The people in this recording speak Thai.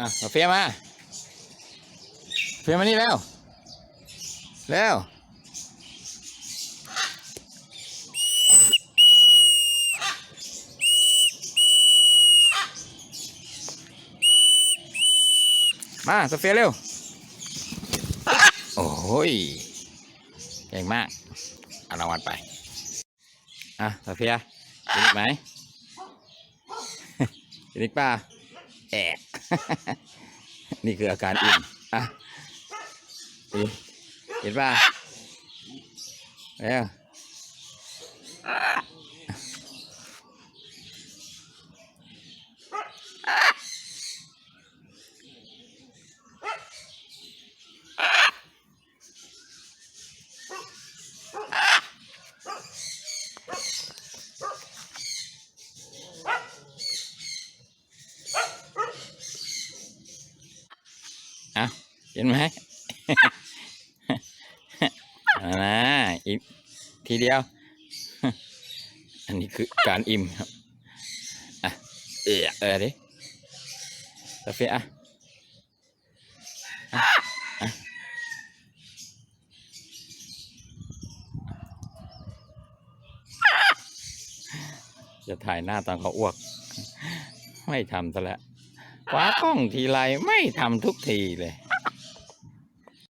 อะเอาเฟียมาเฟียมานี่แล้ว แล้วมาโซเฟียเร็ว โอ้ยเก่งมากเอารางวัลไป อะโซเฟียกินอีกไหมกินอีกป่ะแอะ นี่คืออาการอิ่มอะกินกินป่ะเร็ว อะกินไหมอานะอีกทีเดียว อันนี้คือการอิ่มครับอะเออเออดิโซเฟียอะจะถ่ายหน้าตอนเขาอ้วก ไม่ทำซะแล้ว คว้ากล้องทีไรไม่ทำทุกทีเลย